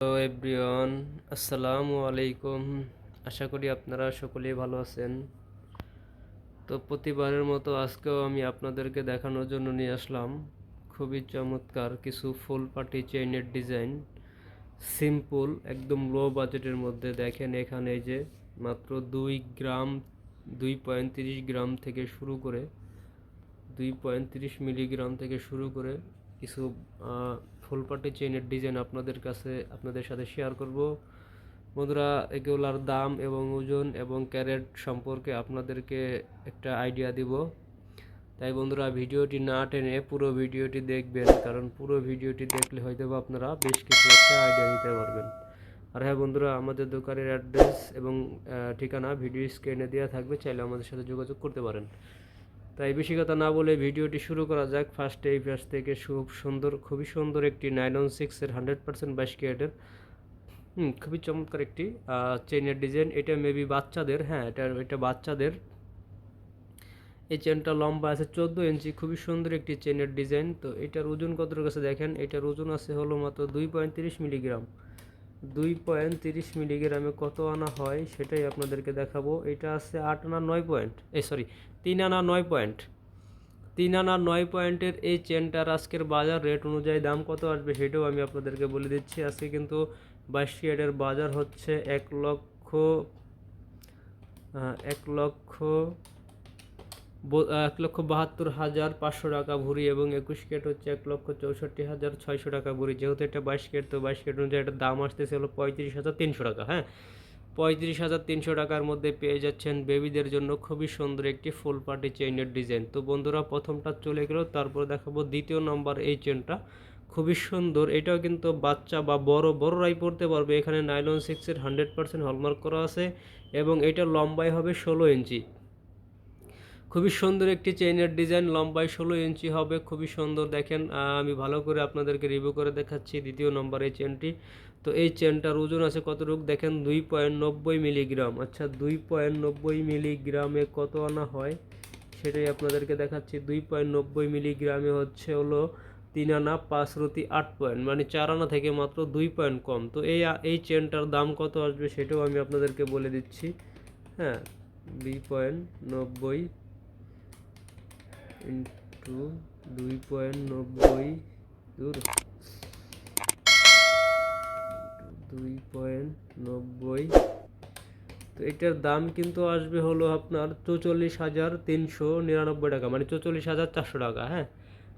Hello everyone আসসালামু আলাইকুম আশা করি আপনারা সকলেই ভালো আছেন। তো প্রতিবারের মতো আজকেও আমি আপনাদেরকে দেখানোর জন্য নিয়ে আসলাম। খুবই চমৎকার কিছু ফুল পাটি চেইনের ডিজাইন সিম্পল একদম লো বাজেটের মধ্যে। দেখেন এখানে যে মাত্র দুই গ্রাম, দুই পয়েন্ট তিরিশ গ্রাম থেকে শুরু করে, দুই পয়েন্ট তিরিশ মিলিগ্রাম থেকে শুরু করে কিছু আহ, ফুলপাটি চেইনের ডিজাইন আপনাদের কাছে আপনাদের সাথে শেয়ার করব। বন্ধুরা এগুলার দাম এবং ওজন এবং ক্যারেট সম্পর্কে আপনাদেরকে একটা আইডিয়া দিব। তাই বন্ধুরা ভিডিওটি না টেনে পুরো ভিডিওটি দেখবেন কারণ পুরো ভিডিওটি দেখলে হয়তো আপনারা বেশ কিছু একটা আইডিয়া নিতে পারবেন। আর হ্যাঁ বন্ধুরা আমাদের দোকানের অ্যাড্রেস এবং ঠিকানা ভিডিও স্ক্রিনে দেওয়া থাকবে চাইলে আমাদের সাথে যোগাযোগ করতে পারেন। তাই বেশি কথা না বলে ভিডিওটি শুরু করা যাক। ফার্স্টে এই পাশ থেকে খুব সুন্দর, খুবই সুন্দর একটি নাইন ওয়ান সিক্সের হান্ড্রেড পার্সেন্ট বাইশ হুম, খুবই চমৎকার একটি চেইনের ডিজাইন এটা মেবি বাচ্চাদের হ্যাঁ এটা এটা বাচ্চাদের। এই চেনটা লম্বা আছে, চোদ্দ ইঞ্চি, খুবই সুন্দর একটি চেনের ডিজাইন তো এটার ওজন কতটুকু কাছে দেখেন? এটার ওজন আছে হলো মাত্র দুই পয়েন্ট তিরিশ মিলিগ্রাম। দুই পয়েন্ট তিরিশ মিলিগ্রামে কত আনা হয় সেটাই আপনাদেরকে দেখাবো। এটা আছে আট আনা নয় পয়েন্ট। এই সরি তিন আনা নয় পয়েন্ট। তিন আনা নয় পয়েন্টের এই চেনটার আজকের বাজার রেট অনুযায়ী দাম কত আসবে সেটাও আমি আপনাদেরকে বলে দিচ্ছি। আজকে কিন্তু বাইশ ক্যারেটের বাজার হচ্ছে এক লক্ষ এক লক্ষ এক লক্ষ বাহাত্তর হাজার পাঁচশো টাকা ভরি এবং একুশ কেট হচ্ছে এক লক্ষ চৌষট্টি হাজার ছয়শো টাকা ভরি। যেহেতু এটা বাইশ কেট তো বাইশ কেট অনুযায়ী এটার দাম আসতেছে হলো পঁয়ত্রিশ হাজার তিনশো টাকা হ্যাঁ? পঁয়ত্রিশ হাজার তিনশো টাকার মধ্যে পেয়ে যাচ্ছেন বেবিদের জন্য খুবই সুন্দর একটি ফুল পার্টি চেইনের ডিজাইন। তো বন্ধুরা, প্রথমটা চলে গেল, তারপর দেখাবো দ্বিতীয় নম্বর এই চেনটা খুবই সুন্দর, এটাও কিন্তু বাচ্চা বা বড়, বড়রাই পড়তে পারবে। এখানে নাইলন সিক্সের হান্ড্রেড পার্সেন্ট হলমার্ক করা আছে এবং এটা লম্বাই হবে ষোলো ইঞ্চি। খুবই সুন্দর একটি চেইনের ডিজাইন লম্বায় ষোলো ইঞ্চি হবে, খুবই সুন্দর, দেখেন আমি ভালো করে আপনাদেরকে রিভিউ করে দেখাচ্ছি দ্বিতীয় নম্বর এই চেনটি তো এই চেনটার ওজন আছে কতটুকু? দেখেন, দুই পয়েন্ট নব্বই মিলিগ্রাম আচ্ছা দুই পয়েন্ট নব্বই মিলিগ্রামে কত আনা হয়? সেটাই আপনাদেরকে দেখাচ্ছি, দুই পয়েন্ট নব্বই মিলিগ্রামে হচ্ছে হলো তিন আনা, পাঁচ রতি আট পয়েন্ট মানে চার আনা থেকে মাত্র দুই পয়েন্ট কম। তো এই এই চেনটার দাম কত আসবে সেটাও আমি আপনাদেরকে বলে দিচ্ছি হ্যাঁ দুই পয়েন্ট নব্বই ইন্টু দুই পয়েন্ট নব্বই, দূর। দুই পয়েন্ট নব্বই। তো এটার দাম কিন্তু আসবে হলো আপনার চৌচল্লিশ হাজার তিনশো নিরানব্বই টাকা মানে চৌচল্লিশ হাজার চারশো টাকা হ্যাঁ?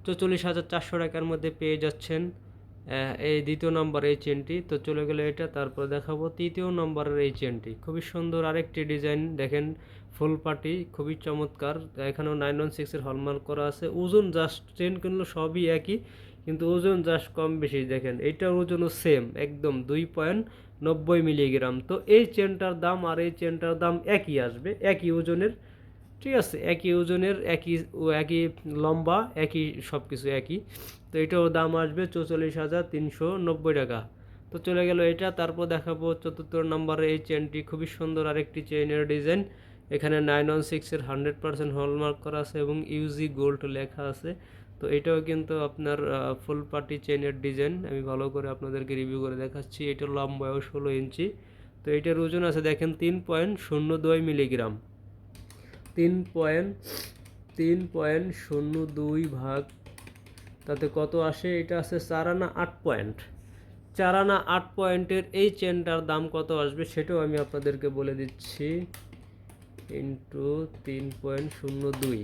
চৌচল্লিশ হাজার চারশো টাকার মধ্যে পেয়ে যাচ্ছেন এই দ্বিতীয় নম্বর এই চেনটি। তো চলে গেলে এটা, তারপর দেখাবো তৃতীয় নম্বরের এই চেনটি। খুবই সুন্দর আরেকটি ডিজাইন, দেখেন ফুল পাটি খুবই চমৎকার। এখানেও নাইন ওয়ান সিক্সের হলমার্ক করা আছে। ওজন জাস্ট চেন কিনলো সবই একই, কিন্তু ওজন জাস্ট কম বেশি, দেখেন। এইটার ওজনও সেম একদম দুই পয়েন্ট নব্বই মিলিগ্রাম তো এই চেনটার দাম আর এই চেনটার দাম একই আসবে, একই ওজনের। ঠিক আছে, একই ওজনের, একই একই লম্বা, একই সব কিছু একই। তো এটাও দাম আসবে চৌচল্লিশ হাজার তিনশো নব্বই টাকা। তো চলে গেল এটা, তারপর দেখাবো চতুর্থ নম্বরে এই চেনটি খুবই সুন্দর আরেকটি চেইনের ডিজাইন এখানে নাইন ওয়ান সিক্সের হান্ড্রেড পার্সেন্ট হলমার্ক করা আছে এবং ইউজি গোল্ড লেখা আছে। তো এটাও কিন্তু আপনার ফুল পার্টি চেনের ডিজাইন আমি ভালো করে আপনাদেরকে রিভিউ করে দেখাচ্ছি। এটা লম্বায়ও ষোলো ইঞ্চি। তো এটার ওজন আছে, দেখেন, তিন পয়েন্ট শূন্য দুই মিলিগ্রাম তিন পয়েন্ট তিন পয়েন্ট শূন্য দুই ভাগ। তাতে কত আসে? এটা আছে চার আনা আট পয়েন্ট চার আনা আট পয়েন্টের এই চেনটার দাম কত আসবে সেটাও আমি আপনাদেরকে বলে দিচ্ছি। ইন্টু তিন পয়েন্ট শূন্য দুই।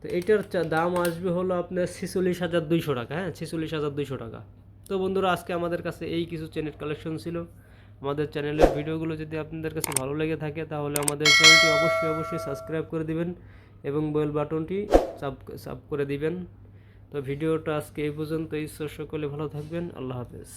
তো এটার দাম আসবে হলো আপনার ছেচল্লিশ হাজার দুইশো টাকা হ্যাঁ ছেচল্লিশ হাজার দুইশো টাকা। তো বন্ধুরা, আজকে আমাদের কাছে এই কিছু চেনের কালেকশন ছিল। আমাদের চ্যানেলের ভিডিওগুলো যদি আপনাদের কাছে ভালো লেগে থাকে, তাহলে আমাদের চ্যানেলটি অবশ্যই অবশ্যই সাবস্ক্রাইব করে দিবেন এবং বেল বাটনটি সাব সাব করে দিবেন। তো ভিডিওটা আজকে এই পর্যন্ত ঈশ্বর সকলে ভালো থাকবেন। আল্লাহ হাফেজ।